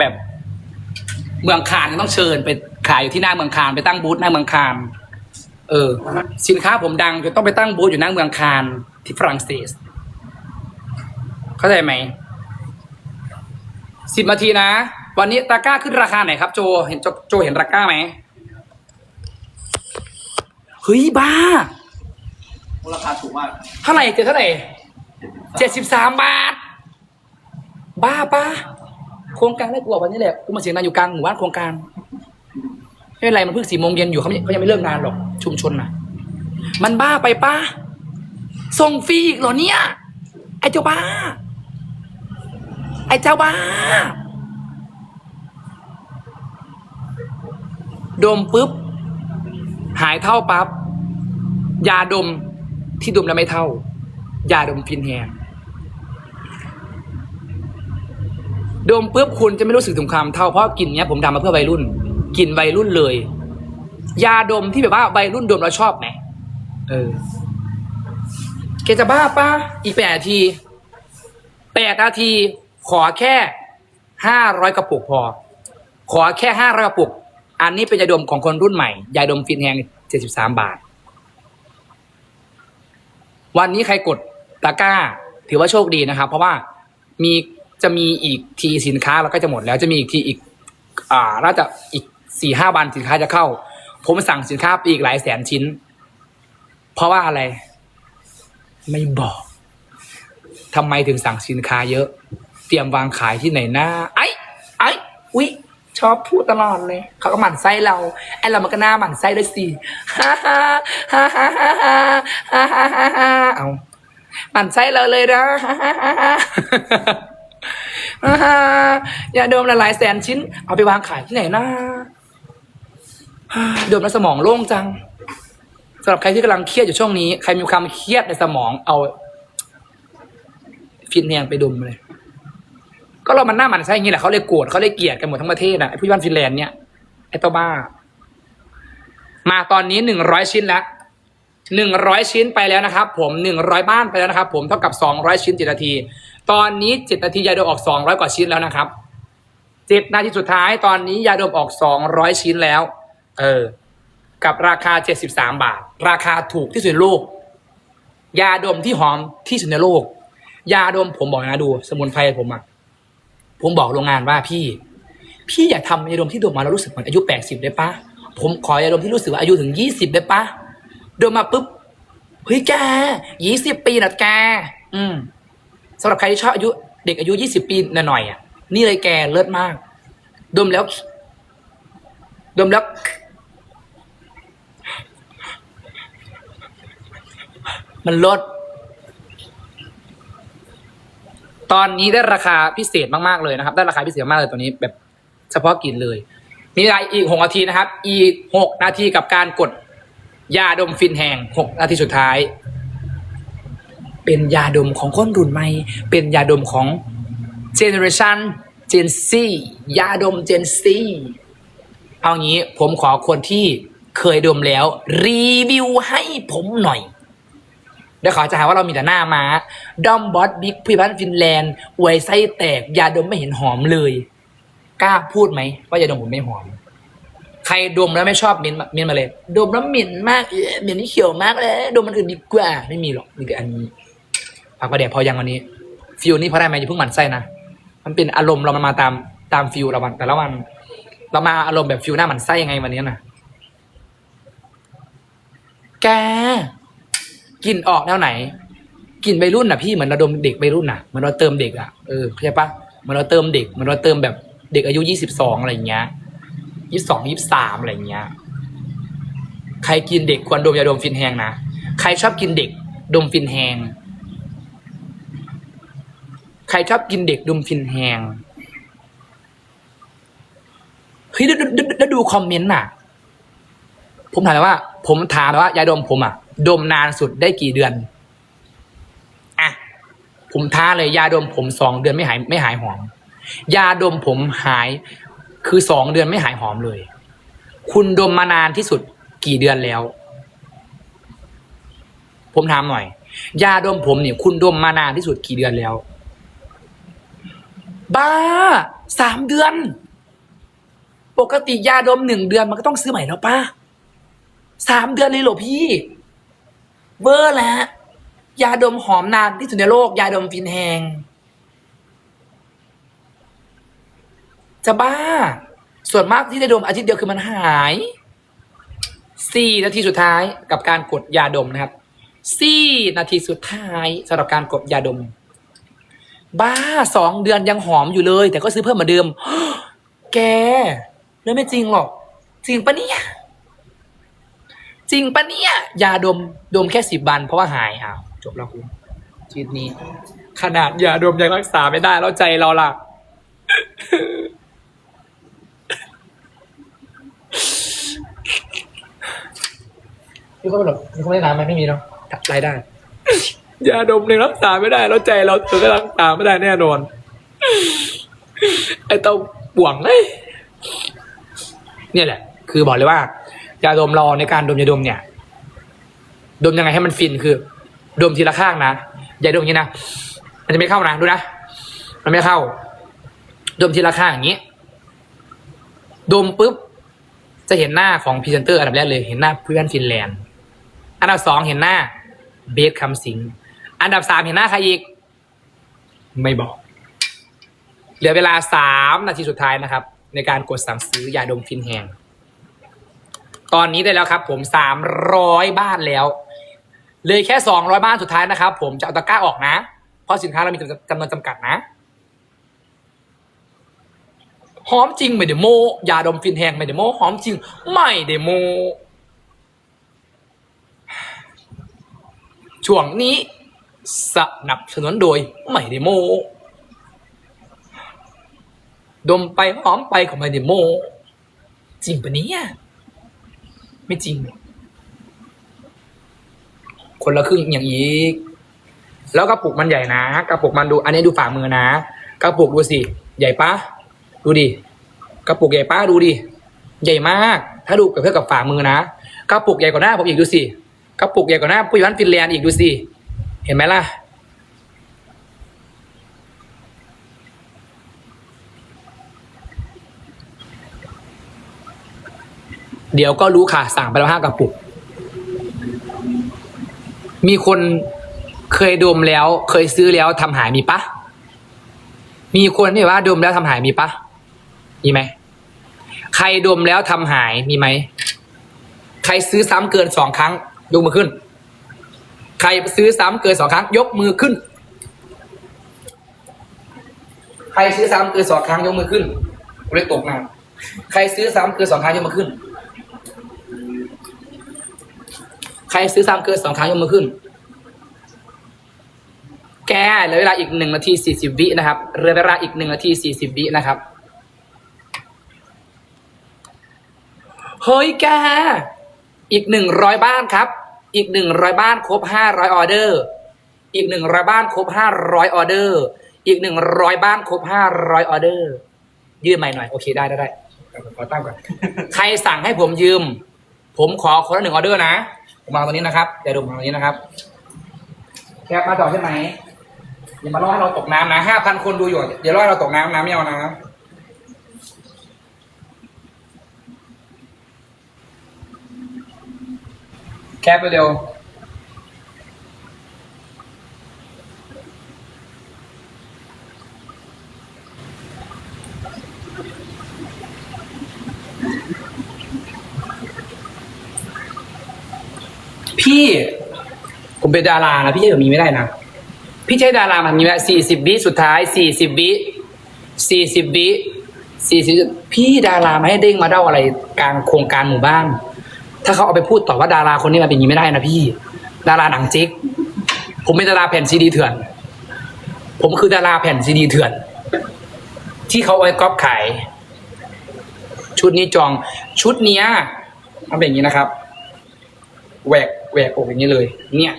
แบบเมืองคานต้องเชิญไปขายอยู่ที่หน้าเมืองคานไปตั้งบูธหน้าเมืองคานเออ สินค้าผมดังจนต้องไปตั้งบูธอยู่หน้าเมืองคานที่ฝรั่งเศส เข้าใจไหมสิบนาทีนะ วันนี้ตะกร้าขึ้นราคาไหนครับโจเห็นโจโจเห็นตะกร้าไหมเฮ้ยบ้าราคาถูกมากเท่าไหร่เจ็ดเท่าไหร่เจ็ดสิบสามบาท บ้าป้า โครงการแรกกูบอกวันนี้แหละกูมาเสียงนานอยู่กลางหมู่บ้านโครงการไม่เป็นไรมันเพิ่งสี่โมงเย็นอยู่เขาไม่เขายังไม่เลิกงานหรอกชุมชนน่ะ มันบ้าไปป้าส่งฟรีอีกเหรอเนี่ย ไอ้เจ้าบ้า ไอ้เจ้าบ้า ดมปุ๊บ หายเท่าปั๊บยาดมที่ดมแล้วไม่เท่า ยาดมฟินแฮง ดมปุ๊บคุณจะไม่รู้สึกถึงความเท่าเพราะกลิ่นเนี้ยผมทำมาเพื่อวัยรุ่นกลิ่นวัยรุ่นเลย ยาดมที่แบบว่าวัยรุ่นดมแล้วชอบไหมเออแกจะบ้าป้าอีกแปดนาทีแปดนาทีขอแค่ห้าร้อยกระปุกพอ ขอแค่ห้าร้อยกระปุก อันนี้เป็นยาดมของคนรุ่นใหม่ยาดมฟินแฮงเจ็ดสิบสามบาท วันนี้ใครกดตะกร้า ถือว่าโชคดีนะครับ เพราะว่ามี จะมีอีกทีสินค้าเราก็จะหมดแล้วจะมีอีกทีอีก อ่าน่าจะอีกสี่ห้าวันสินค้าจะเข้า ผมสั่งสินค้าไปอีกหลายแสนชิ้น เพราะว่าอะไร ไม่บอกทำไมถึงสั่งสินค้าเยอะ เตรียมวางขายที่ไหนหน้าไอ้ไอ้อุ๊ยชอบพูดตลอดเลย เขาก็หมั่นไส้เราไอ้เรามันก็หน้าหมั่นไส้ด้วยสิฮ่าฮ่าฮ่าฮ่าฮ่าฮ่าฮ่าฮ่าเอาหมั่นไส้เราเลยนะฮ่าฮ่าฮ่า ยาดมละหลายแสนชิ้น เอาไปวางขายที่ไหนนะดมแล้วสมองโล่งจังสำหรับใครที่กำลังเครียดอยู่ช่วงนี้ ใครมีความเครียดในสมองเอาฟินแฮงไปดมเลย ก็เรามันหน้ามันใช่อย่างนี้แหละเขาเลยโกรธเขาเลยเกลียดกันหมดทั้งประเทศอะไอ้ผู้บ้านฟินแลนด์เนี่ยไอ้ตัวบ้า มาตอนนี้หนึ่งร้อยชิ้นแล้ว หนึ่งร้อยชิ้นไปแล้วนะครับ ผมหนึ่งร้อยบ้านไปแล้วนะครับ ผมเท่ากับสองร้อยชิ้นเจ็ดนาที ตอนนี้เจ็ดนาทียาดมออกสองร้อยกว่าชิ้นแล้วนะครับเจ็ดนาทีสุดท้ายตอนนี้ยาดมออกสองร้อยชิ้นแล้ว เออ กับราคาเจ็ดสิบสามบาท ราคาถูกที่สุดในโลก ยาดมที่หอมที่สุดในโลก ยาดมผมบอกนะดู สมุนไพรผมอะผมบอกโรงงานว่าพี่ พี่อยากทำยาดมที่ดมมาแล้วรู้สึกเหมือนอายุแปดสิบได้ปะผมขอยาดมที่รู้สึกว่าอายุถึงยี่สิบได้ปะ ดมมาปุ๊บเฮ้ยแกยี่สิบปีนะแก อืมสำหรับใครที่ชอบอายุ เด็กอายุยี่สิบปีหน่อยๆอะนี่เลยแกเลิศมาก ดมแล้ว ดมแล้ว มันลด ตอนนี้ได้ราคาพิเศษมากๆเลยนะครับ ได้ราคาพิเศษมากเลยตัวนี้ แบบเฉพาะกินเลย มีเวลาอีกหกนาทีนะครับ อีกหกนาทีกับการกด ยาดมฟินแห่งหกนาทีสุดท้าย เป็นยาดมของคนรุ่นใหม่ เป็นยาดมของเจเนอเรชันเจนซียาดมเจนซีเอางี้ผมขอคนที่เคยดมแล้ว รีวิวให้ผมหน่อยเดี๋ยวขาจะหาว่าเรามีแต่หน้าม้าดอมบอสบิ๊กพี่พันธ์ฟินแลนด์ไวยไส้แตก ยาดมไม่เห็นหอมเลย กล้าพูดไหมว่ายาดมผมไม่หอม ใครดมแล้วไม่ชอบเม้นมาเม้นมาเลย ดมแล้วเหม็นมากเอ๊ะเหม็นนี่เขียวมากเลย ดมมันอื่นดีกว่า ไม่มีหรอกมีแต่อันนี้ผักประเดี๋ยวพอยังวันนี้ฟิลนี่พอได้ไหมอย่าเพิ่งหมั่นไส้นะมันเป็นอารมณ์เรามันมาตามตามฟิลเราวันแต่ละวัน เรามาอารมณ์แบบฟิลหน้าหมันไส้ยังไงวันนี้น่ะแกกลินออกแนวไหนกลินวัยรุ่นน่ะพี่เหมือนเราดมเด็กวัยรุ่นน่ะเหมือนเราเติมเด็กอะเออเข้าใจปะเหมือนเราเติมเด็กเหมือนเราเติมแบบเด็กอายุยี่สิบสองอะไรอย่างเงี้ย ยี่สิบสองยี่สิบสามอะไรเงี้ย ใครกินเด็กควรดมยาดมฟินแฮงนะ ใครชอบกินเด็กดมฟินแฮงใครชอบกินเด็กดมฟินแฮงเฮ้ยแล้วดูคอมเมนต์น่ะ ผมถามว่า ผมถามว่ายาดมผมอะ ดมนานสุดได้กี่เดือนอะผมท้าเลยยาดมผมสองเดือนไม่หายไม่หายหอมยาดมผมหาย คือสองเดือนไม่หายหอมเลย คุณดมมานานที่สุดกี่เดือนแล้ว ผมถามหน่อย ยาดมผมเนี่ย คุณดมมานานที่สุดกี่เดือนแล้ว บ้าสามเดือน ปกติยาดมหนึ่งเดือนมันก็ต้องซื้อใหม่แล้วป้าสามเดือนเลยเหรอพี่ เวอร์แล้วยาดมหอมนานที่สุดในโลก ยาดมฟินแหง จะบ้า ส่วนมากที่ได้ดมอาทิตย์เดียวคือมันหายสี่นาทีสุดท้ายกับการกดยาดมนะครับสี่นาทีสุดท้ายสำหรับการกดยาดม บ้าสองเดือนยังหอมอยู่เลย แต่ก็ซื้อเพิ่มเหมาเดิมแกเรื่องไม่จริงหรอก จริงปะเนี่ยจริงปะเนี่ยยาดมดมแค่สิบวันเพราะว่าหายอ้าวจบแล้วคุณชีวิตนี้ ขนาดยาดมยังรักษาไม่ได้แล้วใจเราล่ะ พี่เขาไม่หรอกพี่เขาไม่ได้น้ำไหมไม่มีเนาะรายได้ยาดมเนี่ยรักษาไม่ได้ แล้วใจเราเธอก็รักษาไม่ได้แน่นอน ไอ้เต้าป่วงเลยเนี่ยแหละ คือบอกเลยว่ายาดมราในการดมยาดมเนี่ย ดมยังไงให้มันฟินคือ ดมทีละข้างนะอย่าดมอย่างนี้นะมันจะไม่เข้านะดูนะมันไม่เข้า ดมทีละข้างอย่างนี้ ดมปุ๊บจะเห็นหน้าของพรีเซนเตอร์อันดับแรกเลย เห็นหน้าเพื่อนฟินแลนด์ อันดับสองเห็นหน้า เบสคำสิง อันดับสามเห็นหน้าใครอีก ไม่บอก เหลือเวลาสามนาทีสุดท้ายนะครับ ในการกดสั่งซื้อยาดมฟินแหงตอนนี้ได้แล้วครับ ผมสามร้อยบ้านแล้ว เลยแค่สองร้อยบ้านสุดท้ายนะครับ ผมจะเอาตะกร้าออกนะ เพราะสินค้าเรามีจำนวนจำกัดนะหอมจริงไม่เดโมยาดมฟินแหงไม่เดโมหอมจริง ไม่เดโม ช่วงนี้ สนับสนุนโดยไม่เดโม ดมไปหอมไปของไม่เดโม จริงปะเนี่ยไม่จริง คนละครึ่งอย่างอีก แล้วกระปุกมันใหญ่นะกระปุกมันดู อันนี้ดูฝ่ามือนะกระปุกดูสิ ใหญ่ปะดูดิกระปุกใหญ่ปะดูดิ ใหญ่มาก ถ้าดูกับเทียบกับฝ่ามือนะ กระปุกใหญ่กว่าหน้าผมอีกดูสิ กระปุกใหญ่กว่าหน้าปุยวันฟินแลนด์อีกดูสิ เห็นไหมล่ะ เดี๋ยวก็รู้ค่ะ สั่งไปแล้วห้ากระปุก มีคนเคยดมแล้ว เคยซื้อแล้วทำหายมีปะ มีคนที่ว่าดมแล้วทำหายมีปะ มีไหม ใครดมแล้วทำหายมีไหม ใครซื้อซ้ำเกินสองครั้ง ยกมือขึ้น ใครซื้อซ้ำเกินสองครั้ง ยกมือขึ้น ใครซื้อซ้ำเกินสองครั้ง ยกมือขึ้นกูเลยตกน้ำใครซื้อซ้ำเกินสองครั้งยกมือขึ้น ใครซื้อซ้ำเกินสองครั้งยกมือขึ้น แกเหลือเวลาอีกหนึ่งนาทีสี่สิบวินะครับเหลือเวลาอีกหนึ่งนาทีสี่สิบวินะครับ เฮ้ยแก อีกหนึ่งร้อยบ้านครับ อีกหนึ่งร้อยบ้านครบห้าร้อยออเดอร์ อีกหนึ่งร้อยบ้านครบห้าร้อยออเดอร์ อีกหนึ่งร้อยบ้านครบห้าร้อยออเดอร์ ยืมใหม่หน่อย โอเคได้ได้ได้ขอตั้งก่อน ใครสั่งให้ผมยืม ผมขอคนละหนึ่งออเดอร์นะผมวางตรงนี้นะครับอย่าดมวางตรงนี้นะครับ แคปมาต่อใช่ไหมอย่ามาล่อให้เราตกน้ำนะห้าพันคนดูอยู่ เดี๋ยวล่อให้เราตกน้ำนะไม่เอานะ แคปเร็วพี่ ผมเป็นดารานะพี่ใช่แบบนี้ไม่ได้นะ พี่ใช่ดารามันมีไหมสี่สิบวิสุดท้ายสี่สิบวิสี่สิบวิสี่สิบพี่ดารามาให้เด้งมาเด้าอะไรกลางโครงการหมู่บ้าน ถ้าเขาเอาไปพูดต่อว่าดาราคนนี้มาเป็นอย่างนี้ไม่ได้นะพี่ ดาราหนังจิก ผมเป็นดาราแผ่นซีดีเถื่อน ผมคือดาราแผ่นซีดีเถื่อน ที่เขาเอาไปก๊อปขาย ชุดนี้จอง ชุดเนี้ยมันเป็นอย่างนี้นะครับแหวกแหวกอกอย่างนี้เลย เนี่ย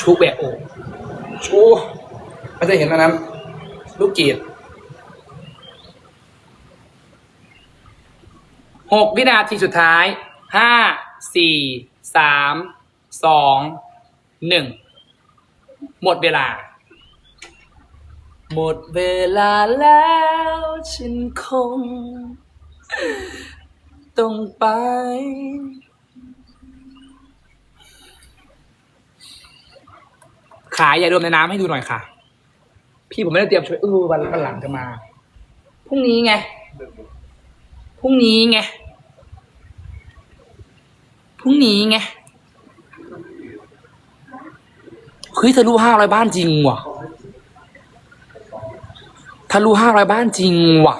ชุดแหวกอกชูไม่จะเห็นอันนั้น ลูกจีดหกวินาทีสุดท้าย ห้าสี่สามสองหนึ่งหมดเวลา หมดเวลาแล้วฉันคง ต้องไป ขายยาดมในน้ำให้ดูหน่อยค่ะ พี่ผมไม่ได้เตรียมช่วยเออวันวันหลังจะมา พรุ่งนี้ไง พรุ่งนี้ไงพ รุ่งนี้ไงเฮ้ยทะลุห้าร้อยบ้านจริงว่ะทะลุห้าร้อยบ้านจริงว่ะ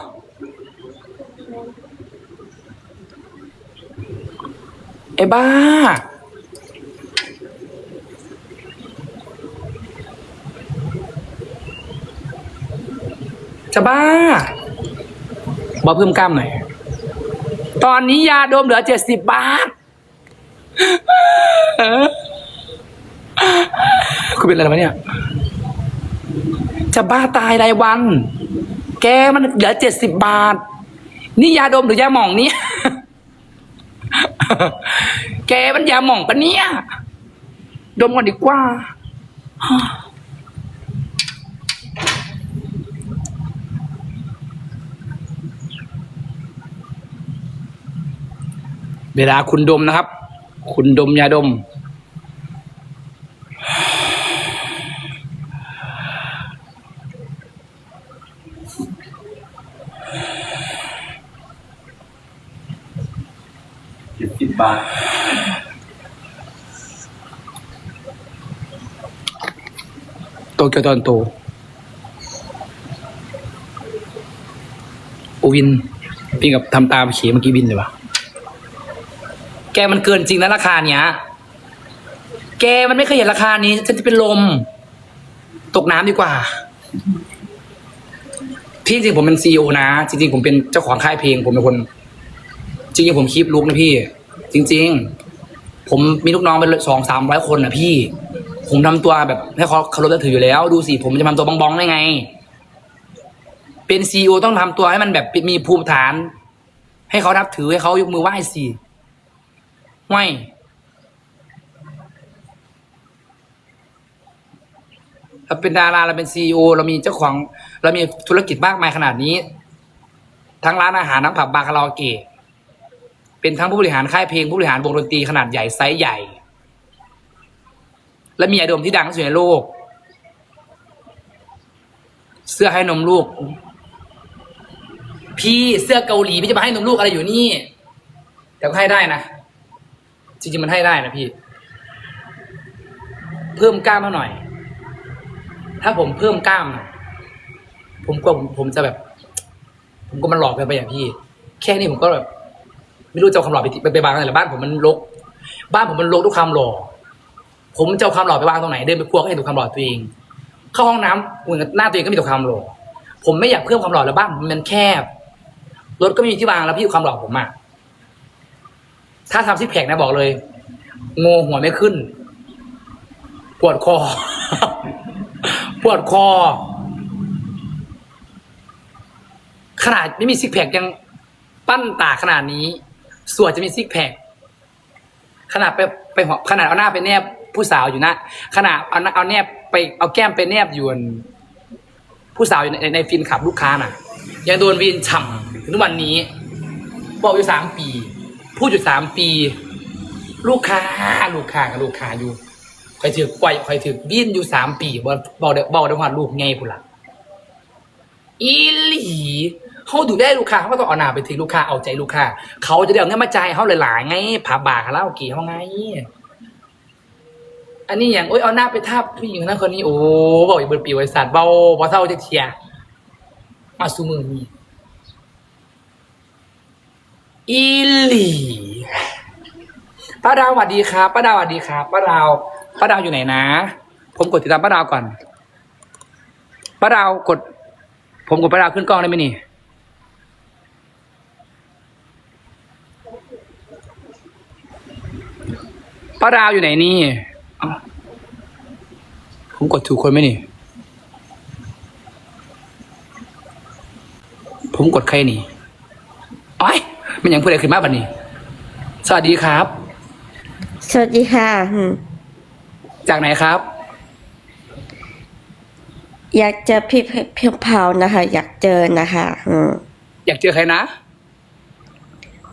ไอ้บ้า จะบ้าบอเพิ่มกล้ามหน่อย ตอนนี้ยาดมเหลือเจ็ดสิบบาท คุณเป็นอะไรวะเนี่ย จะบ้าตายรายวัน แกมันเหลือเจ็ดสิบบาท นี่ยาดมหรือยาหม่องเนี่ย แกมันยาหม่องปะเนี่ย ดมก่อนดีกว่าเวลาคุณดมนะครับ คุณดมยาดม สิบสิบบาทโตเกียวตอนโตโอวินพี่กับทำตามเขียเมื่อกี้วินเลยวะ แกมันเกินจริงนะราคาเนี้ย แกมันไม่เคยเห็นราคานี้ฉันจะเป็นลม ตกน้ำดีกว่า พี่จริงผมเป็นซีอนะ จริง ๆ ผมเป็นเจ้าของค่ายเพลง ผมเป็นคน จริงๆผมคีบลุกนะพี่ จริง ๆ ผมมีลูกน้องเป็นสองสามร้อยคนนะพี่ ผมทำตัวแบบให้เขาเคารพนับถืออยู่แล้ว ดูสิผมจะทำตัวบ้องๆได้ไง เป็นซีอต้องทำตัวให้มันแบบมีภูมิฐาน ให้เขานับถือให้เขายกมือไหว้สิ หวเราเป็นดาราเราเป็นซีอเรามีเจ้าของ เรามีธุรกิจมากมายขนาดนี้ ทั้งร้านอาหารทั้งผับบาร์คาราโอเกะเป็นทั้งผู้บริหารค่ายเพลงผู้บริหารวงดนตรีขนาดใหญ่ไซส์ใหญ่ และมียาดมที่ดังที่สุดในโลก เสื้อให้นมลูก พี่เสื้อเกาหลีพี่จะมาให้นมลูกอะไรอยู่นี่แต่ก็ให้ได้นะ จริงๆมันให้ได้นะพี่ เพิ่มกล้ามมาหน่อย ถ้าผมเพิ่มกล้ามนะผมก็ผมผมจะแบบ ผมก็มันหลอกไปไปอย่างพี่ แค่นี้ผมก็แบบ ไม่รู้จะเอาความหล่อไปไปไปบางอะไรหรอบ้านผมมันรกบ้านผมมันรกด้วยความหล่อผมจะเอาความหล่อไปวางตรงไหนเดินไปครัวก็เห็นตัวความหล่อตัวเอง เข้าห้องน้ำเหมือนหน้าตัวเองก็มีแต่ความหล่อผมไม่อยากเพิ่มความหล่อแล้วบ้านมมันแคบรถก็ไม่มีที่วางแล้วพี่ความหล่อผมอะ ถ้าทำซิกแพคนะบอกเลยงงหัวไม่ขึ้น ปวดคอ ปวดคอ ขนาดไม่มีซิกแพคยังปั้นตาขนาดนี้ ส่วนจะมีซิกแพคขนาดไปไปหัวขนาดเอาหน้าไปแนบผู้สาวอยู่นะ ขนาดเอาเอาแนบไปเอาแก้มไปแนบอยู่บนผู้สาวอยู่ในในในฟินขับลูกค้าน่ะ ยังโดนวีนฉ่ำถึงทุกวันนี้ บอกอยู่สามปี พูดอยู่สามปี ลูกค้า ลูกค้ากับลูกค้าอยู่คอยถือปล่อยคอยถือวีนอยู่สามปีบอกบอกได้บอกได้ว่าลูกไงพุ่นละอีหลีเขาดูได้ลูกค้าเขาก็ต้องเอาหน้าไปถึงลูกค้าเอาใจลูกค้าเขาจะได้เอาเงินมาใจเขาหลายๆไงผับบาร์คาราโอเกะเขาไง อันนี้อย่างโอ้ยเอาหน้าไปทับผู้หญิงคนนั้นคนนี้โอ้บอกอีเบนปีบริษัทเบาเบอเท่าจะเทียมาซูมือนี่ อีหลีป้าดาวสวัสดีครับป้าดาวสวัสดีครับป้าดาวป้าดาวอยู่ไหนนะ ผมกดติดตามป้าดาวก่อนป้าดาวกด ผมกดป้าดาวขึ้นกล้องได้ไหมนี่ป้าดาวอยู่ไหนนี่ผมกดถูกคนไหมนี่ ผมกดใครนี่อ้อย มันยังพูดอะไรขึ้นมาบัดนี้ สวัสดีครับ สวัสดีค่ะอืมจากไหนครับ อยากเจอพี่เพียงเผานะคะ อยากเจอนะคะอืมอยากเจอใครนะ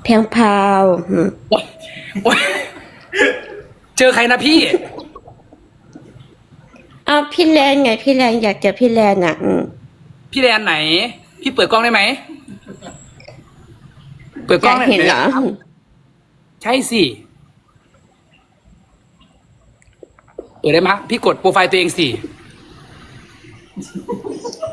เพียงเผาอืมโอ๊ยโอ๊ยเจอใครนะพี่เอาพี่แลนไงพี่แลนอยากเจอพี่แลนอะอืมพี่แดนไหน พี่เปิดกล้องได้ไหม เปิดกล้อยางกเห็นเหรอ ใช่สิเปิดได้ไหมยพี่กดโปรไฟล์ตัวเองสิ